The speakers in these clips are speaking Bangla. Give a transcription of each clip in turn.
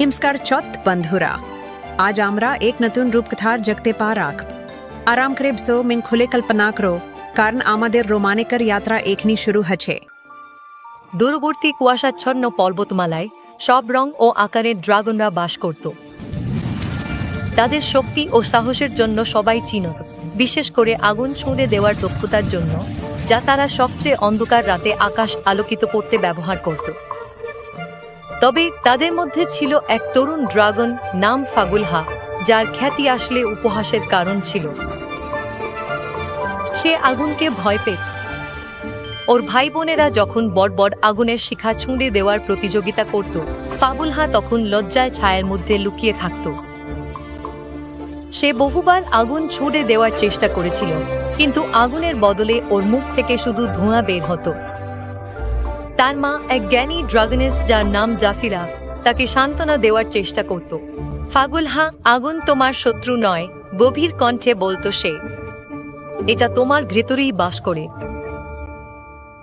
নমস্কার চত বন্ধুরা আজ আমরা এক নতুন রূপকথার জগতে পা রাখ আরাম করে বসো মিন খুলে কল্পনা করো কারণ আমাদের রোমানিকর যাত্রা এখনি শুরু হচ্ছে দূরবর্তী কুয়াশাচ্ছন্ন পর্বতমালায় সব রং ও আকারের ড্রাগনরা বাস করত তাদের শক্তি ও সাহসের জন্য সবাই চিনত, বিশেষ করে আগুন ছুঁড়ে দেওয়ার দক্ষতার জন্য, যা তারা সবচেয়ে অন্ধকার রাতে আকাশ আলোকিত করতে ব্যবহার করত। তবে তাদের মধ্যে ছিল এক তরুণ ড্রাগন নাম ফাগুলহা, যার খ্যাতি আসলে উপহাসের কারণ ছিল। সে আগুনকে ভয় পেত। ওর ভাই বোনেরা যখন বড় আগুনের শিখা ছুঁড়ে দেওয়ার প্রতিযোগিতা করত ফাবুলহা তখন লজ্জায় ছায়ের মধ্যে লুকিয়ে থাকত। সে বহুবার আগুন ছুঁড়ে দেওয়ার চেষ্টা করেছিল, কিন্তু আগুনের বদলে ওর মুখ থেকে শুধু ধোঁয়া বের হতো। তার মা এক জ্ঞানী ড্রাগনিস্ট যার নাম জাফিরা তাকে সান্ত্বনা দেওয়ার চেষ্টা করত। ফাগুলহা আগুন তোমার শত্রু নয়, গভীর কণ্ঠে বলতো সে, এটা তোমার ভেতরেই বাস করে।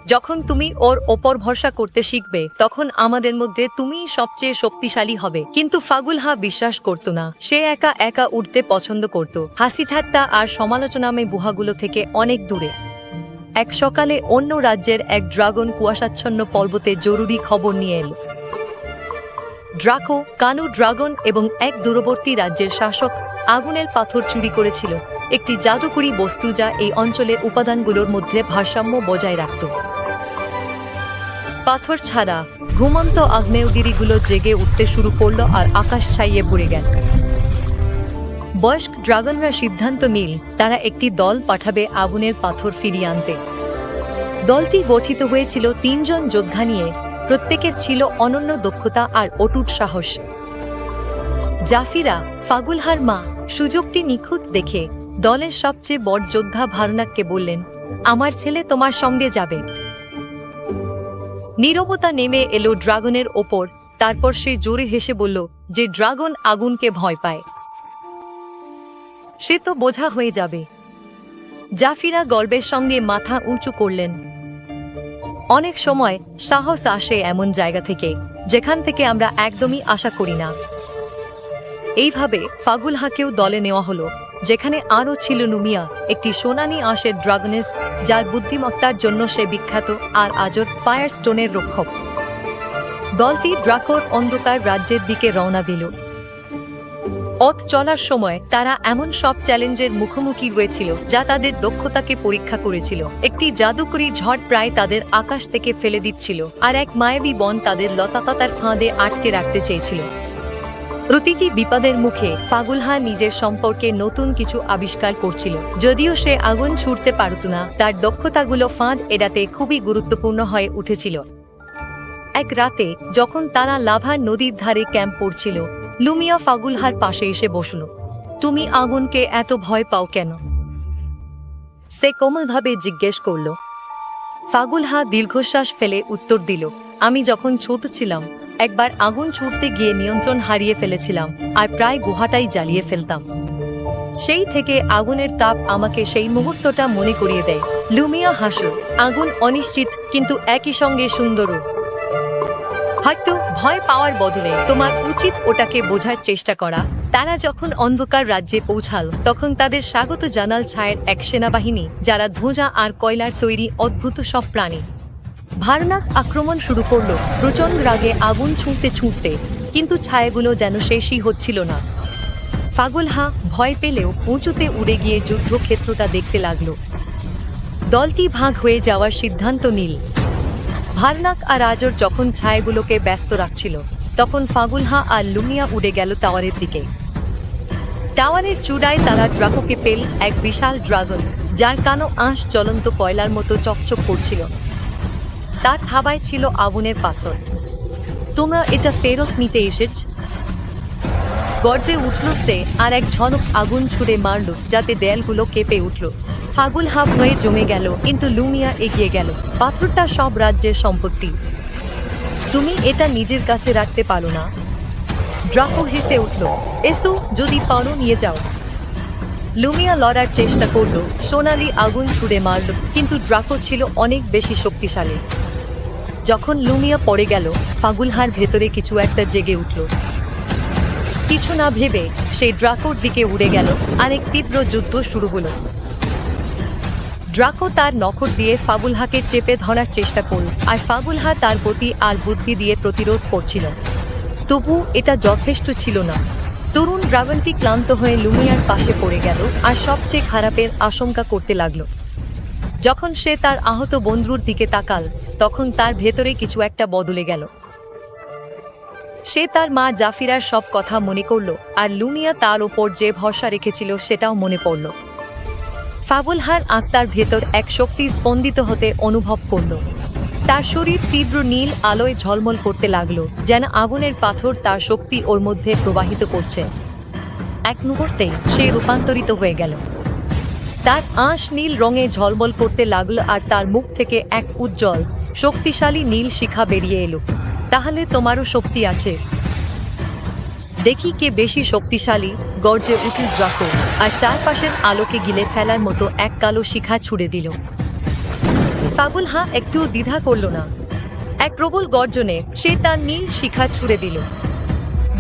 যখন তুমি ওর ওপর ভরসা করতে শিখবে, তখন আমাদের মধ্যে তুমিই সবচেয়ে শক্তিশালী হবে। কিন্তু ফাগুলহা বিশ্বাস করত না। সে একা একা উঠতে পছন্দ করত। হাসি ঠাট্টা আর সমালোচনা সমালোচনাময় গুহাগুলো থেকে অনেক দূরে। এক সকালে অন্য রাজ্যের এক ড্রাগন কুয়াশাচ্ছন্ন পর্বতে জরুরি খবর নিয়ে এল। ড্রাকো, কানু ড্রাগন এবং এক দূরবর্তী রাজ্যের শাসক আগুনের পাথর চুরি করেছিল, একটি জাদুকরী বস্তু যা এই অঞ্চলের উপাদানগুলোর মধ্যে ভারসাম্য বজায় রাখত। পাথর ছাড়া ঘুমন্ত আগ্নেয়গিরিগুলো জেগে উঠতে শুরু করল আর আকাশ ছাইয়ে ভরে গেল। বয়স্ক ড্রাগনরা সিদ্ধান্ত নিল, তারা একটি দল পাঠাবে আগুনের পাথর ফিরিয়ে আনতে। দলটি গঠিত হয়েছিল তিনজন যোদ্ধা নিয়ে, প্রত্যেকের ছিল অনন্য দক্ষতা আর অটুট সাহস। জাফিরা, ফাগুলহার মা, সুযোগটি নিখুঁত দেখে দলের সবচেয়ে বড় যোদ্ধা ভারনাককে বললেন, আমার ছেলে তোমার সঙ্গে যাবে। নীরবতা নেমে এলো ড্রাগনের ওপর, তারপর সে জোরে হেসে বলল যে ড্রাগন আগুনকে ভয় পায়। সে তো বোঝা হয়ে যাবে। জাফিরা গর্বের সঙ্গে মাথা উঁচু করলেন। অনেক সময় সাহস আসে এমন জায়গা থেকে, যেখান থেকে আমরা একদমই আশা করি না। এইভাবে ফাগুল হাকেও দলে নেওয়া হলো, যেখানে আরও ছিল নুমিয়া, একটি সোনানি আঁশের ড্রাগনেস, যার বুদ্ধিমত্তার জন্য সে বিখ্যাত আর আজর ফায়ার স্টোনের রক্ষক। দলটি ড্রাকোর অন্ধকার রাজ্যের দিকে রওনা দিল। পথ চলার সময় তারা এমন সব চ্যালেঞ্জের মুখোমুখি হয়েছিল যা তাদের দক্ষতাকে পরীক্ষা করেছিল। একটি জাদুকরী ঝড় প্রায় তাদের আকাশ থেকে ফেলে দিচ্ছিল আর এক মায়াবী বন তাদের লতাপাতার ফাঁদে আটকে রাখতে চেয়েছিল। প্রতিটি বিপদের মুখে ফাগুলহা নিজের সম্পর্কে নতুন কিছু আবিষ্কার করছিল। যদিও সে আগুন ছুটতে পারত না, তার দক্ষতাগুলো ফাঁদ এড়াতে খুবই গুরুত্বপূর্ণ হয়ে উঠেছিল। এক রাতে যখন তারা লাভার নদীর ধারে ক্যাম্প করছিল লুমিয়া ফাগুলহার পাশে এসে বসল। তুমি আগুনকে এত ভয় পাও কেন? সে কোমলভাবে জিজ্ঞেস করল। ফাগুলহা দীর্ঘশ্বাস ফেলে উত্তর দিল, আমি যখন ছোট ছিলাম, একবার আগুন ছুটতে গিয়ে নিয়ন্ত্রণ হারিয়ে ফেলেছিলাম, আর প্রায় গুহাটাই জ্বালিয়ে ফেলতাম। সেই থেকে আগুনের তাপ আমাকে সেই মুহূর্তটা মনে করিয়ে দেয়। লুমিয়া হাসল, আগুন অনিশ্চিত, কিন্তু একই সঙ্গে সুন্দরও। হয়তো ভয় পাওয়ার বদলে তোমার উচিত ওটাকে বোঝার চেষ্টা করা। তারা যখন অন্ধকার রাজ্যে পৌঁছাল, তখন তাদের স্বাগত জানাল ছায়ের এক সেনাবাহিনী, যারা ধোঁজা আর কয়লার তৈরি অদ্ভুত সব প্রাণী। ভারনাক আক্রমণ শুরু করল প্রচণ্ড রাগে আগুন ছুঁড়তে ছুঁড়তে, কিন্তু ছায়াগুলো যেন শেষই হচ্ছিল না। ফাগুলহা ভয় পেলেও উঁচুতে উড়ে গিয়ে যুদ্ধক্ষেত্রটা দেখতে লাগল। দলটি ভাগ হয়ে যাওয়ার সিদ্ধান্ত নিল। ভারনাক আর আজর যখন ছায়াগুলোকে ব্যস্ত রাখছিল, তখন ফাগুলহা আর লুমিয়া উড়ে গেল টাওয়ারের দিকে। টাওয়ারের চূড়ায় তারা ড্রাকোকে পেল এক বিশাল ড্রাগন, যার কানো আঁশ জ্বলন্ত কয়লার মতো চকচক করছিল। তার থাবায় ছিল আগুনের পাথর। তোমরা এটা ফেরত নিতে এসেছ? গর্জে উঠল সে আর এক ঝনক আগুন ছুড়ে মারল, যাতে দেয়ালগুলো কেঁপে উঠল। ফাগুল হাফ হয়ে জমে গেল, কিন্তু লুমিয়া এগিয়ে গেল। পাথরটা সব রাজ্যের সম্পত্তি। তুমি এটা নিজের কাছে রাখতে পারো না। ড্রাকো হেসে উঠল, এসো, যদি পারো, নিয়ে যাও। লুমিয়া লড়ার চেষ্টা করল, সোনালি আগুন ছুড়ে মারল, কিন্তু ড্রাকো ছিল অনেক বেশি শক্তিশালী। যখন লুমিয়া পড়ে গেল ফাগুলহার ভেতরে কিছু একটা জেগে উঠল। কিছু না ভেবে সেই ড্রাকোর দিকে উড়ে গেল আর এক তীব্র যুদ্ধ শুরু হলো। ড্রাকো তার নখর দিয়ে ফাবুলহাকে চেপে ধরার চেষ্টা করল, আর ফাবুলহা তার গতি আর বুদ্ধি দিয়ে প্রতিরোধ করছিল। তবু এটা যথেষ্ট ছিল না। তরুণ ড্রাগনটি ক্লান্ত হয়ে লুমিয়ার পাশে পড়ে গেল, আর সবচেয়ে খারাপের আশঙ্কা করতে লাগল। যখন সে তার আহত বন্ধুর দিকে তাকাল, তখন তার ভেতরে কিছু একটা বদলে গেল। সে তার মা জাফিরার সব কথা মনে করল, আর লুমিয়া তার ওপর যে ভরসা রেখেছিল সেটাও মনে পড়ল। ফাবুলহার আত্মার ভেতর এক শক্তি স্পন্দিত হতে অনুভব করল। তার শরীর তীব্র নীল আলোয় ঝলমল করতে লাগল, যেন আগুনের পাথর তার শক্তি ওর মধ্যে প্রবাহিত করছে। এক মুহূর্তে সে রূপান্তরিত হয়ে গেল। তার আঁশ নীল রঙে ঝলমল করতে লাগল আর তার মুখ থেকে এক উজ্জ্বল, শক্তিশালী নীল শিখা বেরিয়ে এলো। তাহলে তোমারও শক্তি আছে। দেখি কে বেশি শক্তিশালী, গর্জে উঠল ড্রাকো, আর চারপাশের আলোকে গিলে ফেলার মতো এক কালো শিখা ছুড়ে দিল। ফাগুল হা একটু দ্বিধা করল না। এক প্রবল গর্জনে সে তার নীল শিখা ছুড়ে দিল।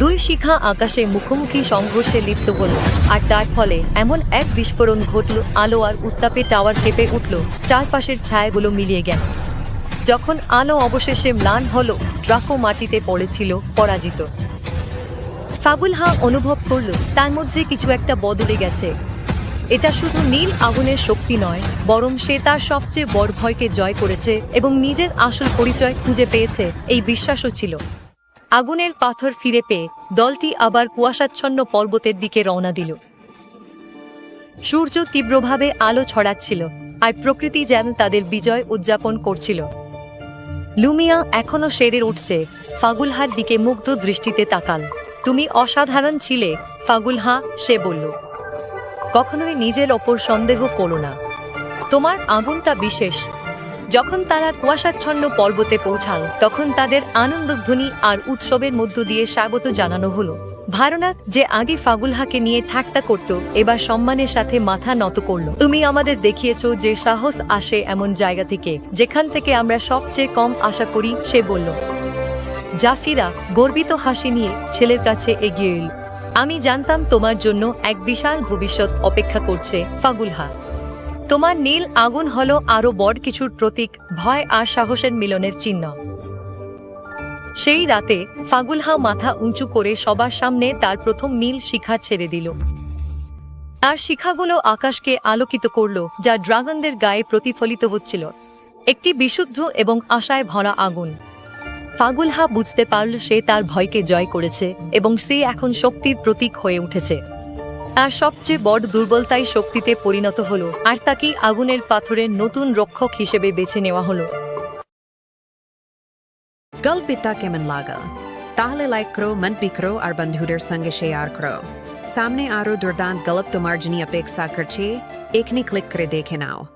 দুই শিখা আকাশে মুখোমুখি সংঘর্ষে লিপ্ত হল, আর তার ফলে এমন এক বিস্ফোরণ ঘটল, আলো আর উত্তাপে টাওয়ার কেঁপে উঠল, চারপাশের ছায়াগুলো মিলিয়ে গেল। যখন আলো অবশেষে ম্লান হল, ড্রাকো মাটিতে পড়েছিল, পরাজিত। ফাবুলহা অনুভব করল, তার মধ্যে কিছু একটা বদলে গেছে। এটা শুধু নীল আগুনের শক্তি নয়, বরং সে তার সবচেয়ে বড় ভয়কে জয় করেছে এবং নিজের আসল পরিচয় খুঁজে পেয়েছে, এই বিশ্বাসও ছিল। আগুনের পাথর ফিরে পেয়ে দলটি আবার কুয়াশাচ্ছন্ন পর্বতের দিকে রওনা দিল। সূর্য তীব্রভাবে আলো ছড়াচ্ছিল, আর প্রকৃতি যেন তাদের বিজয় উদযাপন করছিল। লুমিয়া এখনও সেরে উঠছে ফাগুলহার দিকে মুগ্ধ দৃষ্টিতে তাকাল। তুমি অসাধারণ ছিলে ফাগুলহা সে বলল। কখনোই নিজের ওপর সন্দেহ করো না। তোমার আগুনটা বিশেষ। যখন তারা কুয়াশাচ্ছন্ন পর্বতে পৌঁছাল, তখন তাদের আনন্দধ্বনি আর উৎসবের মধ্য দিয়ে স্বাগত জানানো হলো। ভারনাথ যে আগে ফাগুলহাকে নিয়ে ঠাট্টা করত, এবার সম্মানের সাথে মাথা নত করল। তুমি আমাদের দেখিয়েছো যে সাহস আসে এমন জায়গা থেকে, যেখান থেকে আমরা সবচেয়ে কম আশা করি, সে বলল। জাফিরা গর্বিত হাসি নিয়ে ছেলের কাছে এগিয়ে এল। আমি জানতাম তোমার জন্য এক বিশাল ভবিষ্যৎ অপেক্ষা করছে, ফাগুলহা। তোমার নীল আগুন হলো আরও বড় কিছুর প্রতীক, ভয় আর সাহসের মিলনের চিহ্ন। সেই রাতে ফাগুলহা মাথা উঁচু করে সবার সামনে তার প্রথম নীল শিখা ছেড়ে দিল। তার শিখাগুলো আকাশকে আলোকিত করল, যা ড্রাগনদের গায়ে প্রতিফলিত হচ্ছিল। একটি বিশুদ্ধ এবং আশায় ভরা আগুন। ফাগুলহা বুঝতে পারল সে তার ভয়কে জয় করেছে এবং সে এখন শক্তির প্রতীক হয়ে উঠেছে। তার সবচেয়ে বড় দুর্বলতাই শক্তিতে পরিণত হলো আর তাকে আগুনের পাথরের নতুন রক্ষক হিসেবে বেছে নেওয়া হলো। গল্পিতা কেমন লাগা? তাহলে লাইক করো মন্তবি করো আর বন্ধুদের সঙ্গে শেয়ার করো। সামনে আরও দুর্দান্ত গল্প তোমার জন্য অপেক্ষা করছে। এখানে ক্লিক করে দেখে নাও।